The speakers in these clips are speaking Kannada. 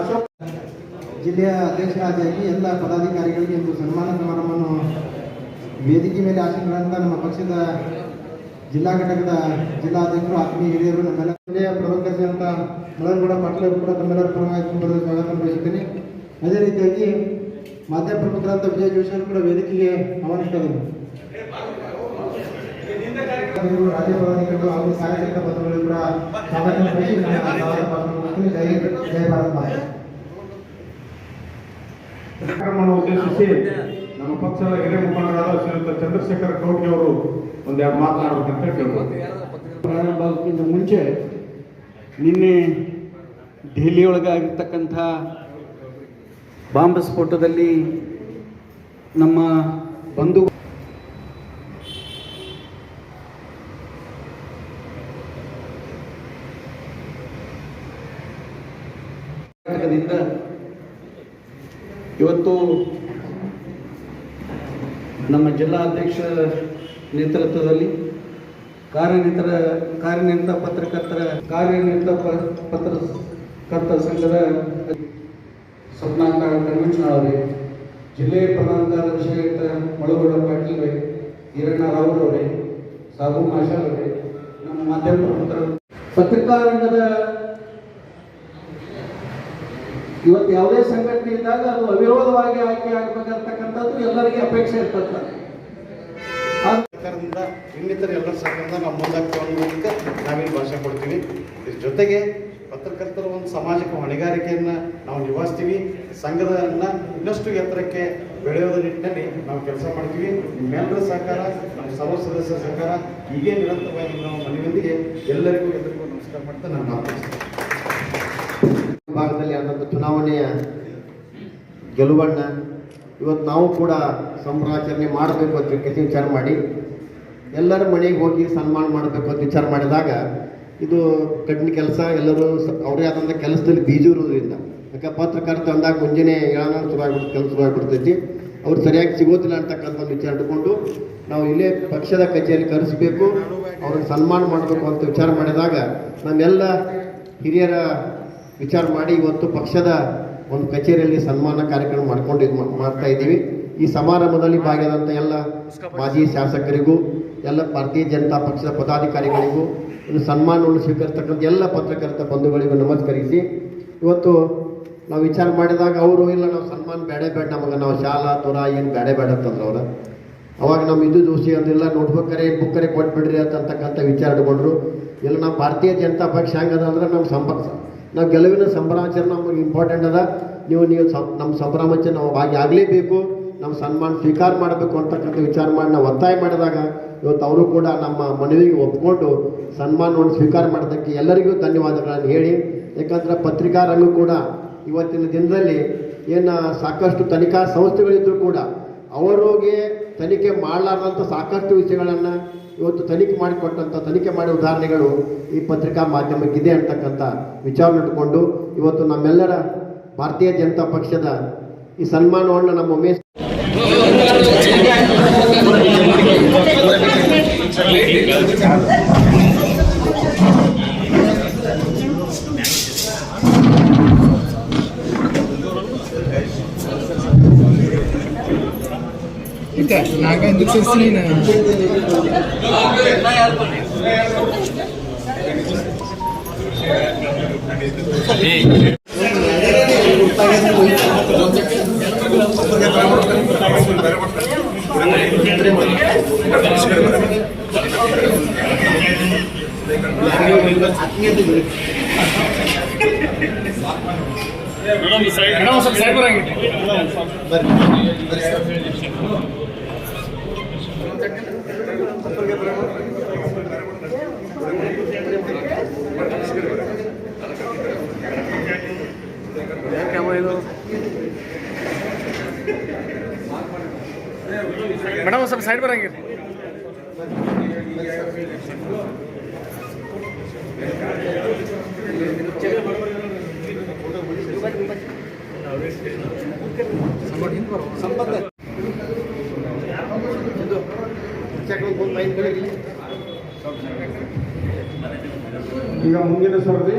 ಅಶೋಕ್ ಜಿಲ್ಲೆಯ ಅಧ್ಯಕ್ಷರಾದಿಯಾಗಿ ಎಲ್ಲ ಪದಾಧಿಕಾರಿಗಳಿಗೆ ಒಂದು ಸನ್ಮಾನ ಸಮಾರಂಭವನ್ನು ವೇದಿಕೆ ಮೇಲೆ ಆಸೀನರಾದಂಥ ನಮ್ಮ ಪಕ್ಷದ ಜಿಲ್ಲಾ ಘಟಕದ ಜಿಲ್ಲಾಧ್ಯಕ್ಷರು, ಆತ್ಮೀಯ ಹಿರಿಯರು ನಮ್ಮೆಲ್ಲ ಜಿಲ್ಲೆಯ ಪ್ರಮುಖರು ಅಂತ ಮಳಂಗೌಡ ಪಾಟೀಲ್ ಕೂಡ ತಮ್ಮೆಲ್ಲರ ಪರವಾಗಿ ಸ್ವಾಗತ ಬಯಸುತ್ತೇನೆ ಅದೇ ರೀತಿಯಾಗಿ ಮಾಧ್ಯಮ ಪ್ರಮುಖರಾದ ವಿಜಯ ಜೋಶಿ ಕೂಡ ವೇದಿಕೆಗೆ ಆಹ್ವಾನಿಸ್ತಾ ಇದ್ದೀನಿ ರಾಜ್ಯ ಹಾಗೂ ಕಾರ್ಯಕರ್ತ ಬಂಧುಗಳು ಕೂಡ ಜಯ ಭಾರತ್ ಕಾರ್ಯಕ್ರಮವನ್ನು ಉದ್ದೇಶಿಸಿ ನಮ್ಮ ಪಕ್ಷದ ಹಿರಿಯ ಮುಖಂಡರಾದ ಶ್ರೀಯುತ ಚಂದ್ರಶೇಖರ್ ಕೌಟಿ ಅವರು ಒಂದೆರಡು ಮಾತನಾಡಬೇಕಂತ ಕೇಳ್ಬೋದು ಪ್ರಾರಂಭಕ್ಕಿಂತ ಮುಂಚೆ ನಿನ್ನೆ ದೆಹಲಿ ಆಗಿರ್ತಕ್ಕಂಥ ಬಾಂಬ್ ಸ್ಫೋಟದಲ್ಲಿ ನಮ್ಮ ಬಂಧು ಇವತ್ತು ನಮ್ಮ ಜಿಲ್ಲಾಧ್ಯಕ್ಷ ನೇತೃತ್ವದಲ್ಲಿ ಕಾರ್ಯನಿರ್ತರ ಕಾರ್ಯನಿರತ ಪತ್ರಕರ್ತರ ಕಾರ್ಯನಿರತ ಪತ್ರಕರ್ತರ ಪತ್ರಕರ್ತ ಸಂಘದ ಸ್ವಪ್ನಾಕಾರ ಕನ್ವೆನ್ಷನ್ ಜಿಲ್ಲೆಯ ಪ್ರಧಾನ ಕಾರ್ಯದರ್ಶಿಯಾಗಿದ್ದ ಮಳಗೌಡ ಪಾಟೀಲ್ ಅವರೇ ಈರಣ್ಣ ರಾವ್ ಅವರೇ ಸಾಬು ಮಾಷಾಲ್ ಅವರೇ ನಮ್ಮ ಮಾಧ್ಯಮ ಪತ್ರಿಕಾ ರಂಗದ ಇವತ್ತು ಯಾವುದೇ ಸಂಘಟನೆ ಇದ್ದಾಗ ಅದು ಅವಿರೋಧವಾಗಿ ಆಯ್ಕೆ ಆಗಬೇಕಂತಕ್ಕಂಥದ್ದು ಎಲ್ಲರಿಗೆ ಅಪೇಕ್ಷೆ ಇರ್ತದೆ. ಸರ್ಕಾರದಿಂದ, ಇನ್ನಿತರ ಎಲ್ಲರ ಸರ್ಕಾರದಿಂದ ನಾವು ಮುಂದಾಗ್ತಾ ನಾವೇನು ಭಾಷೆ ಕೊಡ್ತೀವಿ. ಇದ್ರ ಜೊತೆಗೆ ಪತ್ರಕರ್ತರ ಒಂದು ಸಮಾಜಕ್ಕೆ ಹೊಣೆಗಾರಿಕೆಯನ್ನು ನಾವು ನಿಭಾಯಿಸ್ತೀವಿ. ಸಂಘದನ್ನ ಇನ್ನಷ್ಟು ಎತ್ತರಕ್ಕೆ ಬೆಳೆಯೋದ ನಿಟ್ಟಿನಲ್ಲಿ ನಾವು ಕೆಲಸ ಮಾಡ್ತೀವಿ. ನಿಮ್ಮೆಲ್ಲರ ಸಹಕಾರ ನಮ್ಮ ಸರ್ವ ಸದಸ್ಯರ ಸಹಕಾರ ಹೀಗೆ ನಿರಂತರವಾಗಿ ನಾವು ಮನೆಯೊಂದಿಗೆ ಎಲ್ಲರಿಗೂ ಎಲ್ಲರಿಗೂ ನಮಸ್ಕಾರ ಮಾಡ್ತಾ ನಾನು ಮಾತಾಡ್ತೀನಿ ಚುನಾವಣೆಯ ಗೆಲುವನ್ನು ಇವತ್ತು ನಾವು ಕೂಡ ಸಂಭ್ರಾಚರಣೆ ಮಾಡಬೇಕು ಅಂತ ವಿಚಾರ ಮಾಡಿ, ಎಲ್ಲರ ಮನೆಗೆ ಹೋಗಿ ಸನ್ಮಾನ ಮಾಡಬೇಕು ಅಂತ ವಿಚಾರ ಮಾಡಿದಾಗ ಇದು ಕಠಿಣ ಕೆಲಸ, ಎಲ್ಲರೂ ಅವರೇ ಆದಂಥ ಕೆಲಸದಲ್ಲಿ ಬೀಜ ಇರೋದ್ರಿಂದ. ಯಾಕೆ ಪತ್ರಕರ್ತ ಅಂದಾಗ ಮುಂಜಾನೆ ಏಳನ ಶುರು ಆಗ್ಬಿಡ್ತು, ಕೆಲಸ ಶುರು ಆಗ್ಬಿಡ್ತೈತಿ. ಅವ್ರು ಸರಿಯಾಗಿ ಸಿಗೋದಿಲ್ಲ ಅಂತಕ್ಕಂಥ ಒಂದು ವಿಚಾರ ಇಟ್ಕೊಂಡು ನಾವು ಇಲ್ಲೇ ಪಕ್ಷದ ಕಚೇರಿ ಕರೆಸಬೇಕು, ಅವ್ರಿಗೆ ಸನ್ಮಾನ ಮಾಡಬೇಕು ಅಂತ ವಿಚಾರ ಮಾಡಿದಾಗ ನಮ್ಮೆಲ್ಲ ಹಿರಿಯರ ವಿಚಾರ ಮಾಡಿ ಇವತ್ತು ಪಕ್ಷದ ಒಂದು ಕಚೇರಿಯಲ್ಲಿ ಸನ್ಮಾನ ಕಾರ್ಯಕ್ರಮ ಮಾಡ್ಕೊಂಡು ಮಾಡ್ತಾ ಇದ್ದೀವಿ. ಈ ಸಮಾರಂಭದಲ್ಲಿ ಭಾಗಿಯಾದಂಥ ಎಲ್ಲ ಮಾಜಿ ಶಾಸಕರಿಗೂ, ಎಲ್ಲ ಭಾರತೀಯ ಜನತಾ ಪಕ್ಷದ ಪದಾಧಿಕಾರಿಗಳಿಗೂ ಒಂದು ಸನ್ಮಾನವನ್ನು ಸ್ವೀಕರಿಸ್ತಕ್ಕಂಥ ಎಲ್ಲ ಪತ್ರಕರ್ತ ಬಂಧುಗಳಿಗೂ ನಮಸ್ಕರಿಸಿ, ಇವತ್ತು ನಾವು ವಿಚಾರ ಮಾಡಿದಾಗ ಅವರು, ಇಲ್ಲ, ನಾವು ಸನ್ಮಾನ ಬೇಡ ಬೇಡ ನಮಗೆ ನಾವು ಶಾಲಾ ತುರ, ಏನು ಬೇಡ ಬೇಡ ಅಂತಂದ್ರೆ ಅವ್ರು. ಅವಾಗ ನಮ್ಮ ಇದು ದೋಷಿ ಅಂದಿಲ್ಲ ನೋಟ್ಬುಕ್ಕರೆ ಬುಕ್ಕರೆ ಕೊಟ್ಬಿಡ್ರಿ ಅಂತಕ್ಕಂಥ ವಿಚಾರ ಇಟ್ಕೊಂಡ್ರು. ಇಲ್ಲ, ನಾವು ಭಾರತೀಯ ಜನತಾ ಪಕ್ಷ ಹೆಂಗದ ಅಂದ್ರೆ ನಮ್ಮ ಸಂಭ ನಾವು ಗೆಲುವಿನ ಸಂಭ್ರಮಾಚರಣೆ ನಮಗೆ ಇಂಪಾರ್ಟೆಂಟ್ ಅದ. ನೀವು ನೀವು ನಮ್ಮ ಸಂಭ್ರಮಾಚರಣೆ ನಾವು ಭಾಗಿಯಾಗಲೇಬೇಕು. ನಮ್ಮ ಸನ್ಮಾನ ಸ್ವೀಕಾರ ಮಾಡಬೇಕು ಅಂತಕ್ಕಂಥ ವಿಚಾರ ಮಾಡಿ ನಾವು ಒತ್ತಾಯ ಮಾಡಿದಾಗ ಇವತ್ತು ಅವರು ಕೂಡ ನಮ್ಮ ಮನವಿಗೆ ಒಪ್ಕೊಂಡು ಸನ್ಮಾನವನ್ನು ಸ್ವೀಕಾರ ಮಾಡೋದಕ್ಕೆ ಎಲ್ಲರಿಗೂ ಧನ್ಯವಾದಗಳನ್ನು ಹೇಳಿ. ಯಾಕಂದ್ರೆ ಪತ್ರಿಕಾ ರಂಗ ಕೂಡ ಇವತ್ತಿನ ದಿನದಲ್ಲಿ ಏನು ಸಾಕಷ್ಟು ತನಿಖಾ ಸಂಸ್ಥೆಗಳಿದ್ದರೂ ಕೂಡ ಅವರಿಗೆ ತನಿಖೆ ಮಾಡಲಾರ್ದಂಥ ಸಾಕಷ್ಟು ವಿಷಯಗಳನ್ನು ಇವತ್ತು ತನಿಖೆ ಮಾಡಿಕೊಟ್ಟಂಥ ತನಿಖೆ ಮಾಡಿದ ಉದಾಹರಣೆಗಳು ಈ ಪತ್ರಿಕಾ ಮಾಧ್ಯಮಕ್ಕಿದೆ ಅಂತಕ್ಕಂಥ ವಿಚಾರ ಇಟ್ಟುಕೊಂಡು ಇವತ್ತು ನಮ್ಮೆಲ್ಲರ ಭಾರತೀಯ ಜನತಾ ಪಕ್ಷದ ಈ ಸನ್ಮಾನವನ್ನು ನಮ್ಮ Umesh ನಾಗ ఎందుకు చేస్తున్నాయి ಬರ್ರಿ ಸ್ವಲ್ಪ ಸೈಡ್ ಬರಂಗಿರಿ ಈಗ ಮುಂದಿನ ಸರದಿ.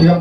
Yeah.